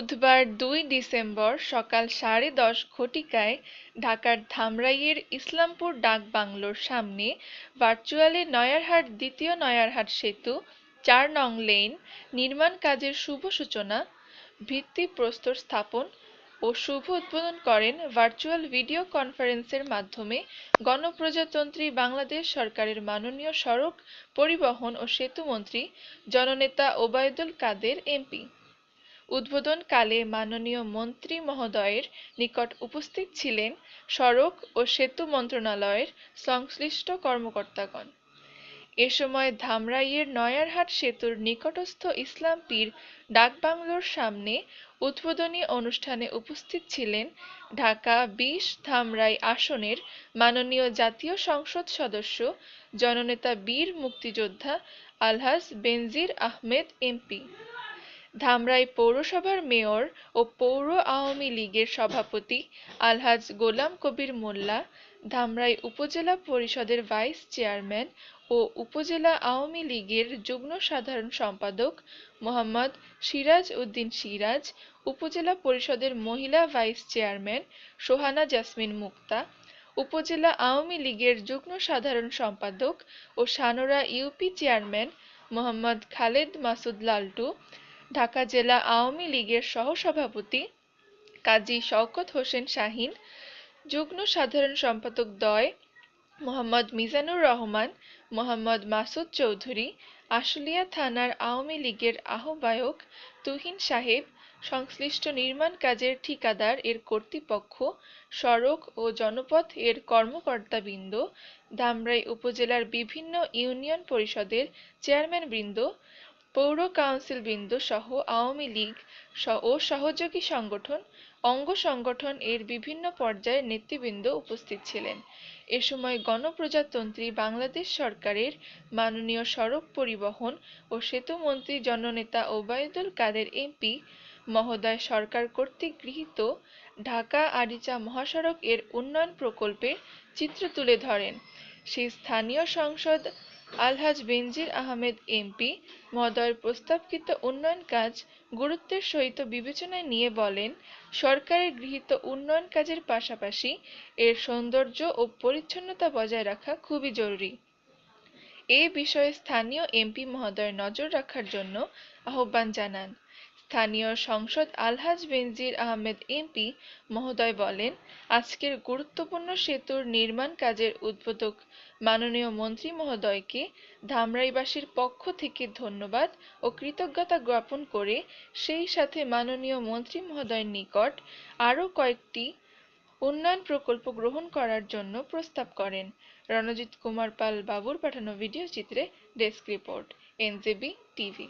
বুধবার দুই ডিসেম্বর সকাল সাড়ে দশ ঘটিকায় ঢাকার ধামরাইয়ের ইসলামপুর ডাক বাংলোর সামনে ভার্চুয়ালি নয়ারহাট দ্বিতীয় নয়ারহাট সেতু, চার নং লেন, নির্মাণ কাজের শুভ সূচনা ভিত্তিপ্রস্তর স্থাপন ও শুভ উদ্বোধন করেন ভার্চুয়াল ভিডিও কনফারেন্সের মাধ্যমে গণপ্রজাতন্ত্রী বাংলাদেশ সরকারের মাননীয় সড়ক পরিবহন ও সেতুমন্ত্রী জননেতা ওবায়দুল কাদের এমপি। উদ্বোধনকালে মাননীয় মন্ত্রী মহোদয়ের নিকট উপস্থিত ছিলেন সড়ক ও সেতু মন্ত্রণালয়ের সংশ্লিষ্ট কর্মকর্তাগণ। এ সময় ধামরাইয়ের নয়ারহাট সেতুর নিকটস্থ ইসলামপীর ডাকবাংলোর সামনে উদ্বোধনী অনুষ্ঠানে উপস্থিত ছিলেন ঢাকা বিশ ধামরাই আসনের মাননীয় জাতীয় সংসদ সদস্য, জননেতা বীর মুক্তিযোদ্ধা আলহাজ বেনজির আহমেদ এমপি। ধামরাই পৌরসভার মেয়র ও পৌর আওয়ামী লীগের সভাপতি আলহাজ গোলাম কবির মোল্লা, ধামরাই উপজেলা পরিষদের ভাইস চেয়ারম্যান ও উপজেলা আওয়ামী লীগের যুগ্ম সাধারণ সম্পাদক মোহাম্মদ সিরাজ উদ্দিন সিরাজ, উপজেলা পরিষদের মহিলা ভাইস চেয়ারম্যান সোহানা জাসমিন মুক্তা, উপজেলা আওয়ামী লীগের যুগ্ম সাধারণ সম্পাদক ও সানোরা ইউপি চেয়ারম্যান মোহাম্মদ খালেদ মাসুদ লালটু ঢাকা জেলা আওয়ামী লীগের সহসভাপতি কাজী শওকত হোসেন শাহিন, যুগ্ম সাধারণ সম্পাদক দয় মোহাম্মদ মিজানুর রহমান, মোহাম্মদ মাসুদ চৌধুরী, আশুলিয়া থানার আওয়ামী লীগের আহ্বায়ক তুহিন সাহেব, সংশ্লিষ্ট নির্মাণ কাজের ঠিকাদার এর কর্তৃপক্ষ, সড়ক ও জনপথ এর কর্মকর্তাবৃন্দ ধামরাই উপজেলার বিভিন্ন ইউনিয়ন পরিষদের চেয়ারম্যানবৃন্দ পৌর কাউন্সিলবৃন্দ সহ আওয়ামী লীগ ও সহযোগী সংগঠন, অঙ্গ সংগঠন এর বিভিন্ন পর্যায়ের নেতৃবৃন্দ উপস্থিত ছিলেন। এ সময় গণপ্রজাতন্ত্রী বাংলাদেশ সরকারের মাননীয় সড়ক পরিবহন ও সেতুমন্ত্রী জননেতা ওবায়দুল কাদের এমপি, মহোদয় সরকার কর্তৃক গৃহীত ঢাকা আরিচা মহাসড়ক এর উন্নয়ন প্রকল্পের চিত্র তুলে ধরেন। সেই স্থানীয় সংসদ আলহাজ বেনজির আহমেদ এমপি মহোদয়ের প্রস্তাবকৃত উন্নয়ন কাজ গুরুত্বের সহিত বিবেচনায় নিয়ে বলেন, সরকারের গৃহীত উন্নয়ন কাজের পাশাপাশি এর সৌন্দর্য ও পরিচ্ছন্নতা বজায় রাখা খুবই জরুরি। এ বিষয়ে স্থানীয় এমপি মহোদয়ের নজর রাখার জন্য আহ্বান জানান। স্থানীয় সংসদ আলহাজ বেনজির আহমেদ এমপি মহোদয় বলেন, আজকের গুরুত্বপূর্ণ সেতুর নির্মাণ কাজের উদ্বোধক মাননীয় মন্ত্রী মহোদয়কে ধামরাইবাসীর পক্ষ থেকে ধন্যবাদ ও কৃতজ্ঞতা জ্ঞাপন করে সেই সাথে মাননীয় মন্ত্রী মহোদয়ের নিকট আরও কয়েকটি উন্নয়ন প্রকল্প গ্রহণ করার জন্য প্রস্তাব করেন। রণজিৎ কুমার পাল বাবুর পাঠানো ভিডিও চিত্রে ডেস্ক রিপোর্ট, এনজেবি টিভি।